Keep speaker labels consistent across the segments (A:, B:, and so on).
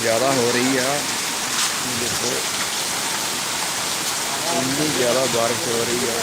A: ਜ਼ਿਆਦਾ ਹੋ ਰਹੀ ਆ। ਦੇਖੋ। ਇੰਨੀ ਜ਼ਿਆਦਾ ਬਾਰਿਸ਼ ਹੋ ਰਹੀ ਆ।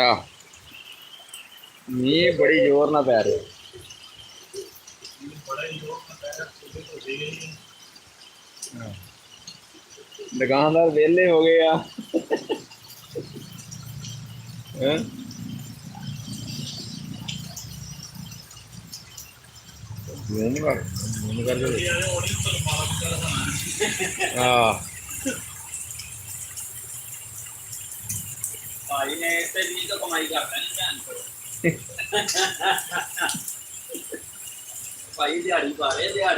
A: ਆ ਮੀਂਹ ਬੜੀ ਜ਼ੋਰ ਨਾਲ ਪੈ ਰਿਹਾ। ਦੁਕਾਨਦਾਰ ਵਿਹਲੇ ਹੋ ਗਏ ਆ। ਹੈਂ। ਮੂੰਹ ਕਰ ਮੂੰਹ ਕਰ ਦੇ ਆ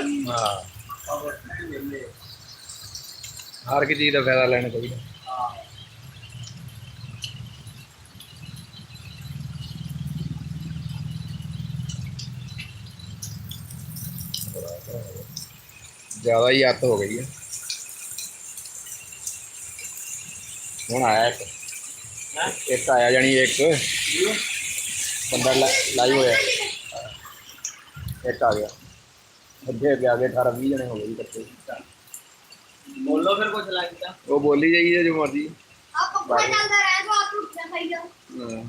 B: ਨੇ
A: ਹਾਂ। ਹਰ ਇੱਕ ਚੀਜ਼ ਦਾ ਫਾਇਦਾ ਲੈਣਾ ਚਾਹੀਦਾ।
B: ਹਾਂ।
A: ਜ਼ਿਆਦਾ ਹੀ ਅੱਤ ਹੋ ਗਈ ਹੈ। ਹੁਣ ਆਇਆ ਇੱਕ। एक आया जानी एक बंदा लाइव होया। एक आ
B: गया। अगे अगे आगे
A: अठारह भी जने हो गए
C: इकट्ठे। बोलो फिर कुछ वो बोली जाइए जो
A: मर्ज़ी। हाँ।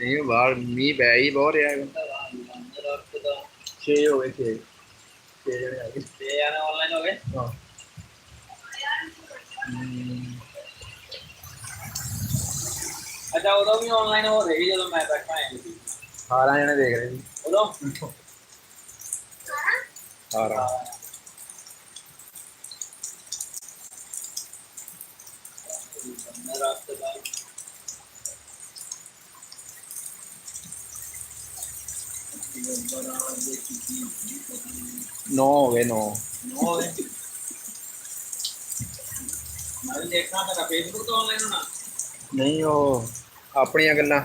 A: नहीं बाहर मीह पै ही बहुत रहा
B: छे
A: हो गए छे। छे जने आ गए। छे
B: जने ऑनलाइन हो गए?
A: हाँ।
B: ਅੱਛਾ ਉਦੋਂ ਵੀ ਆਨਲਾਈਨ ਹੋ ਰਹੀ ਜਦੋਂ ਮੈਂ ਬੈਠਾ ਹਾਂ
A: 18 ਜਣੇ ਦੇਖ ਰਹੇ ਸੀ।
B: ਉਦੋਂ?
A: 18
B: ਰਾਤ ਦਾ
A: 9 ਹੋ ਗਏ 9
B: ਹੋ ਗਏ। ਮੈਂ ਦੇਖਣਾ ਤਾਂ ਫੇਸਬੁੱਕ ਤੋਂ ਆਨਲਾਈਨ ਹੋਣਾ?
A: ਨਹੀਂ ਉਹ ਆਪਣੀਆਂ ਗੱਲਾਂ।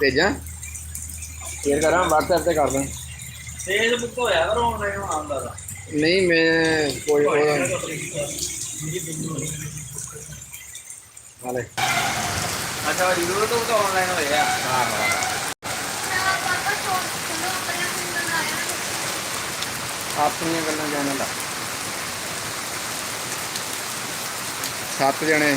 A: ਭੇਜਾਂ। ਸ਼ੇਅਰ ਕਰਾਂ WhatsApp ਤੇ ਕਰ ਦਾਂ।
B: ਫੇਸਬੁੱਕ ਹੋਇਆ ਪਰ ਹੁਣ ਨਹੀਂ ਆਉਂਦਾ
A: ਨਹੀਂ ਮੈਂ ਕੋਈ ਹਾਲੇ
B: ਅੱਛਾ ਜਰੂਰ ਤੋਂ ਤਾਂ ਆਨਲਾਈਨ ਹੋਇਆ
A: ਹਾਂ ਆਪਣੀਆਂ ਗੱਲਾਂ ਜਾਣਨ ਦਾ ਸੱਤ ਜਣੇ।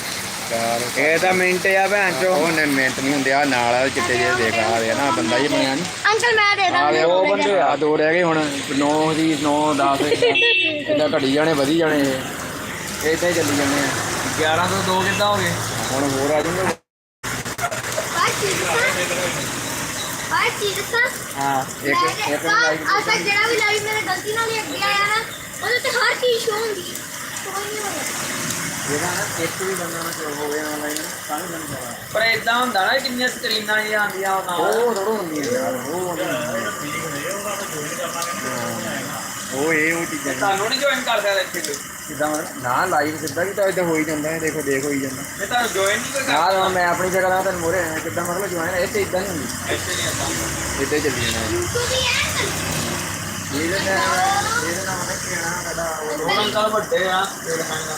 B: ਬੇਕਾਰ ਇਹ
A: ਤਾਂ ਮਿੰਟ ਆ ਭੈਣ ਉਹ ਨੇ ਮਿੰਟ ਨਹੀਂ ਹੁੰਦੇ ਆ ਨਾਲ ਆ ਚਿੱਟੇ ਜਿਹੇ ਦੇਖ ਆ ਰਿਹਾ ਨਾ ਬੰਦਾ ਹੀ ਬਣਿਆ ਨਹੀਂ
C: ਅੰਕਲ ਮੈਂ
A: ਦੇ ਦਾਂ ਆ ਉਹ ਬੰਦੇ ਆ ਦੋ ਰਹਿ ਗਏ ਹੁਣ 9 ਦੀ 9 10 ਇਦਾਂ ਘਟੀ ਜਾਣੇ ਵਧੀ ਜਾਣੇ ਇਹ। ਇਦਾਂ ਹੀ ਚੱਲੀ ਜਾਣੇ ਆ।
B: 11 ਤੋਂ 2 ਕਿੱਦਾਂ ਹੋ ਗਏ?
A: ਹੁਣ ਹੋਰ ਆ
C: ਜੂਗੇ ਹਰ ਚੀਜ਼ ਸ਼ੋ
A: ਇਹਦਾ ਨਾ ਇੱਕ ਵੀ ਬੰਦਾ ਨਾ ਚੋ ਹੋਵੇ ਆਨਲਾਈਨ ਤਾਂ ਵੀ ਮੈਨੂੰ ਪਤਾ
B: ਪਰ ਇਦਾਂ ਹੁੰਦਾ ਨਾ ਕਿੰਨੀਆਂ ਸਕਰੀਨਾਂ ਜਿਹੀਆਂ ਆਉਂਦੀਆਂ ਉਹ ਨਾਲ।
A: ਉਹ ਥੋੜਾ ਹੁੰਦੀ ਹੈ ਯਾਰ ਉਹ ਹੁੰਦੀ। ਉਹ ਇਹ ਉਹ ਚੀਜ਼ਾਂ
B: ਤੁਹਾਨੂੰ ਨਹੀਂ ਜੁਆਇਨ ਕਰ ਸਕਦਾ ਇੱਥੇ ਕੋਈ?
A: ਕਿਦਾਂ ਨਾ ਲਾਈਵ ਸਿੱਧਾ ਵੀ ਤਾਂ ਇਦਾਂ ਹੋ ਹੀ ਜਾਂਦਾ ਹੈ ਦੇਖੋ ਦੇਖ ਹੋਈ ਜਾਂਦਾ।
B: ਜੇ ਤੁਹਾਨੂੰ ਜੁਆਇਨ ਨਹੀਂ ਕੋਈ ਕਰਦਾ?
A: ਨਾ ਮੈਂ ਆਪਣੀ ਜਗ੍ਹਾ ਦਾ ਤੈਨੂੰ ਮੋਰੇ ਕਿਦਾਂ ਮਤਲਬ ਜੁਆਇਨ ਇਹ ਤੇ ਇਦਾਂ ਨਹੀਂ ਹੁੰਦੀ।
B: ਇੱਥੇ ਨਹੀਂ ਆਉਂਦਾ
A: ਇਦਾਂ ਹੀ ਚੱਲੀ ਜਾਣਾ। ਇਹਦੇ ਨਾਲ ਇਹਦੇ ਨਾਲ ਮੈਂ ਕਿਹੜਾ ਕਦਾ
B: ਉਹ ਅੰਕਲ ਵੱਡੇ ਆ ਤੇਲ ਖਾਂਗਾ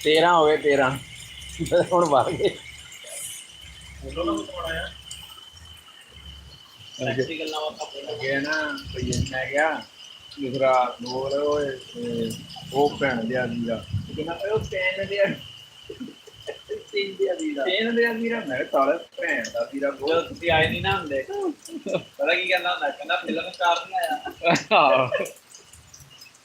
A: 13 ਹੋ ਗਏ
B: 13
A: ਹੁਣ ਵਗ ਗਏ। ਬੋਲੋ ਨਾ ਕੋਣ ਆਇਆ
B: ਪ੍ਰੈਕਟੀਕਲ ਨਾਲ ਆਪਾਂ ਬੋਲ।
A: ਨਾ ਭਈ ਮੈਂ ਗਿਆ ਦੂਸਰਾ ਨੋਰ ਓਏ ਉਹ ਭੈਣ ਦੇ ਆਦੀ ਦਾ। ਕਿਹਾ ਉਹ ਭੈਣ ਦੇ
B: ਤੀਨ ਦੇ
A: ਆਦੀ ਦਾ। ਤੀਨ ਦਾ ਮੈਂ ਤਾਲੇ ਭੈਣ ਦਾ ਵੀਰਾ
B: ਤੁਸੀਂ ਆਏ ਨਹੀਂ ਨਾ ਹੁੰਦੇ ਪਤਾ ਕੀ ਕਹਿੰਦਾ ਹੁੰਦਾ? ਕਹਿੰਦਾ ਫਿਲਮ ਸਟਾਰ ਨਹੀਂ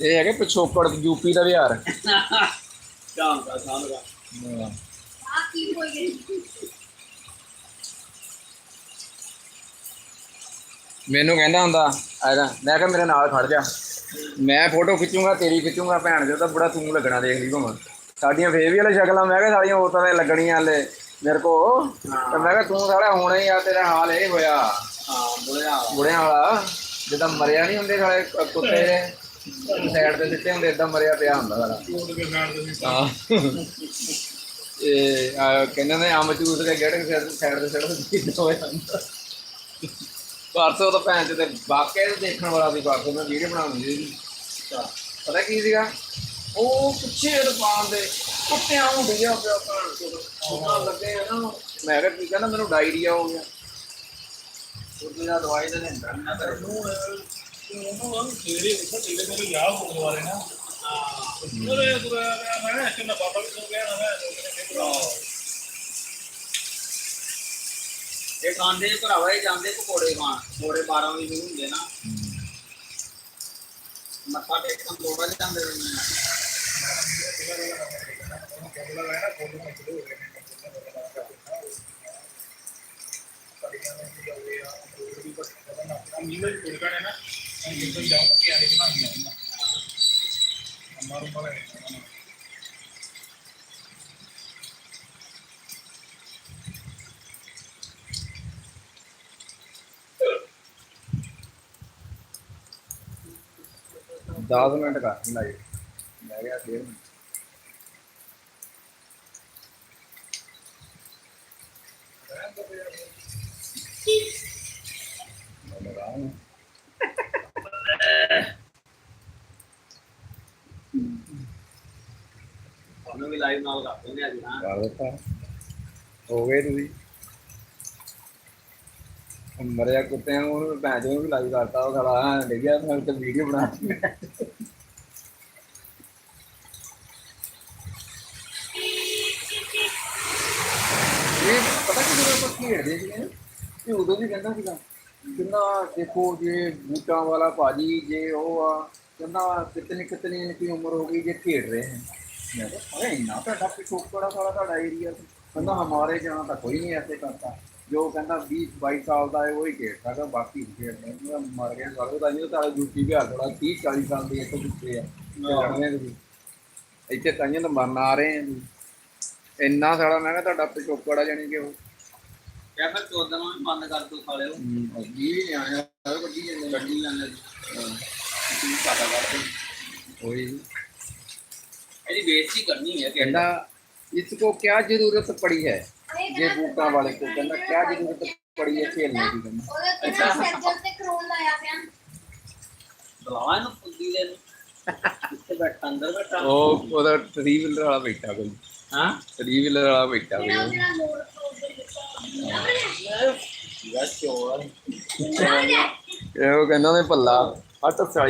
A: ਇਹ ਹੈਗੇ ਪਿਛੋਕੜ ਯੂਪੀ ਦਾ
C: ਵਿਹਾਰ।
A: ਮੈਨੂੰ ਕਹਿੰਦਾ ਹੁੰਦਾ ਆਇਆ ਮੈਂ ਕਿਹਾ ਮੇਰੇ ਨਾਲ ਖੜ ਜਾ। ਮੈਂ ਫੋਟੋ ਖਿੱਚੂਗਾ ਤੇਰੀ ਖਿੱਚੂਗਾ ਭੈਣ ਦੇ ਤਾਂ ਬੜਾ ਤੂੰ ਲੱਗਣਾ ਦੇਖ ਲਈ ਭਾਵੇਂ ਸਾਡੀਆਂ ਫੇਰ ਵੀ ਵਾਲੇ ਸ਼ਕਲਾਂ ਮੈਂ ਕਿਹਾ ਸਾਡੀਆਂ ਹੋਰ ਤਰ੍ਹਾਂ ਲੱਗਣੀਆਂ ਹਲੇ ਮੇਰੇ ਕੋ। ਤੇ ਮੈਂ ਕਿਹਾ ਤੂੰ ਸਾਲਾ ਹੋਣਾ ਆ ਤੇਰਾ ਹਾਲ ਇਹ ਹੋਇਆ।
B: ਹਾਂ ਬੁੜਿਆ
A: ਬੁੜਿਆ ਵਾਲਾ ਜਿੱਦਾਂ ਮਰਿਆ ਨਹੀਂ ਹੁੰਦੇ ਸਾਲੇ ਕੁੱਤੇ। ਸਾਈਡ ਤੇ ਸਿੱਟੇ ਹੁੰਦੇ ਇਦਾਂ ਮਰਿਆ ਪਿਆ ਹੁੰਦਾ ਸਾਲਾ ਹਾਂ। ਇਹ ਆ, ਕਹਿੰਦੇ ਨੇ ਅੰਬ ਚੂਸ ਕੇ ਗੇੜ ਸਾਈਡ ਤੇ ਸਿੱਟ ਦਿੱਤਾ ਹੋਇਆ ਹੁੰਦਾ ਪਰਸੋਂ ਤਾਂ ਭੈਣ ਤੇ ਵਾਕਿਆ ਹੀ ਦੇਖਣ ਵਾਲਾ ਸੀ ਪਰਸੋਂ ਮੈਂ ਵੀਡੀਓ ਬਣਾਉਂਦੀ ਸੀ। ਪਤਾ ਕੀ ਸੀਗਾ? ਉਹ ਪਿੱਛੇ ਦੁਕਾਨ ਦੇ ਕੁੱਤਿਆਂ ਨੂੰ ਭਈਆ ਪਿਆ ਭੈਣ ਚੋਦ। ਉਹਨਾਂ ਲੱਗੇ ਆ ਨਾ ਮੈਂ ਕਿਹਾ ਕੀ ਕਹਿੰਦਾ ਮੈਨੂੰ ਡਾਇਰੀਆ ਹੋ ਗਿਆ। ਉਹਦੀ ਦਾ ਦਵਾਈ ਤਾਂ ਲੈਂਦਾ ਨਾ ਕਰ
B: ਇਹ ਖਾਂਦੇ ਭਰਾਵਾ, ਇਹ ਜਾਂਦੇ ਪਕੌੜੇ ਖਾਣ। ਪਕੌੜੇ 12 ਵਜੇ ਸ਼ੁਰੂ ਹੁੰਦੇ ਨਾ। ਮੱਥਾ ਟੇਕਣ ਦੋ ਵਜੇ ਜਾਂਦੇ ਨੇ
A: ਦਸ ਮਿੰਟ ਕਰ ਹੀ ਲਾਏ ਮੈਂ ਗਿਆ ਫੇਰ
B: ਉਹਨੂੰ ਵੀ ਲਾਈਵ ਨਾਲ ਕਰ ਦਿੰਦੇ ਅੱਜ ਨਾ
A: ਕਰ ਦਿੱਤਾ। ਹੋ ਗਏ ਤੁਸੀਂ। ਮਰਿਆ ਕੁੱਤਿਆਂ ਨੂੰ ਉਹਨੂੰ ਭੈਣ ਚੋਦ ਵੀ ਲਾਈਵ ਕਰਤਾ, ਉਹ ਖੜਾ ਹਾਂ ਡਿੱਗਿਆ ਮੈਂ ਤੇ ਵੀਡੀਓ ਬਣਾਤੀ ਇਹ ਪਤਾ ਕਿ ਜਦੋਂ ਆਪਾਂ ਖੇਡਦੇ ਸੀਗੇ? ਨਾ ਤੇ ਉਦੋਂ ਵੀ ਕਹਿੰਦਾ ਸੀਗਾ ਕਹਿੰਦਾ ਦੇਖੋ ਜੇ ਬੂਟਾਂ ਵਾਲਾ ਭਾਜੀ, ਜੇ ਉਹ ਆ ਕਹਿੰਦਾ ਕਿਤਨੀ ਕਿਤਨੀ ਇਨਕੀ ਉਮਰ ਹੋ ਗਈ, ਜੇ ਖੇਡ ਰਹੇ हैं मैं कहा, अरे इन्ना ਤੁਹਾਡਾ ਪਿਛੋਕੜਾ ਸਾਰਾ ਤੁਹਾਡਾ ਏਰੀਆ ਕਹਿੰਦਾ ਹਮਾਰੇ ਜਹਾਂ ਤਾਂ ਕੋਈ ਨਹੀਂ ਐਸੇ ਕਰਤਾ ਜੋ ਕਹਿੰਦਾ 20 22 ਸਾਲ ਦਾ ਹੈ ਉਹ ਹੀ ਖੇਡ ਸਕਦਾ ਬਾਕੀ ਨਹੀਂ ਖੇਡਦੇ ਮੈਂ ਮਰ ਗਿਆ ਸਾਲੇ ਤਾਂ ਨਹੀਂ ਤਾਂ ਯੂਪੀ ਬਿਹਾਰ ਥੋੜਾ 30 40 ਸਾਲ ਦੇ ਇੱਥੇ ਪਿੱਛੇ ਆ ਲੜਨੇ ਤੁਸੀਂ ਇੱਥੇ ਤਾਈਆਂ ਤਾਂ ਮਰਨ ਆ ਰਹੇ ਆ ਤੁਸੀਂ। ਇੰਨਾ ਸਾਲਾ ਮੈਂ ਕਿਹਾ ਤੁਹਾਡਾ ਪਿਛੋਕੜਾ ਜਾਣੀ ਕਿ ਉਹ
B: ਕਿਆ ਫਿਰ ਚੋਦਾਂ ਨੂੰ ਵੀ ਬੰਦ ਕਰ ਦੋ ਸਾਲੇ ਉਹ
A: ਜੀ ਵੀ ਆਇਆ ਕੱਢੀ ਜਾਂਦੇ
B: ਗੱਡੀ ਲੈਣੇ
A: ਤੁਸੀਂ ਪਤਾ ਕਰਦੇ ਉਹੀ
B: मेरी बेइज्जती करनी है
A: कहना इसको क्या जरूरत पड़ी है ये बूटा वाले को कहना क्या जरूरत पड़ी है खेलने की कहना
C: ਉਹਦੇ ਕਿੰਨਾ ਸੈਜਲ ਤੇ ਕਰੋਨ ਲਾਇਆ ਪਿਆ
B: बुलावा इन्हू फुद्दी दे ਇੱਥੇ ਬੈਠਾ ਅੰਦਰ ਬੈਠਾ
A: ਉਹ ਉਹਦਾ ਥਰੀ ਵੀਲਰ ਵਾਲਾ ਬੈਠਾ ਕੋਈ
B: ਹਾਂ
A: ਥਰੀ ਵੀਲਰ ਵਾਲਾ ਬੈਠਾ
C: ਜਿਹੜਾ
A: ਕੋਈ
C: ਜਿਹੜਾ ਮੋੜ ਤੋਂ
B: ਯਾਰ ਚੋਰ
A: ਇਹ ਉਹ ਕਹਿੰਦਾ ਨੇ ਭੱਲਾ 840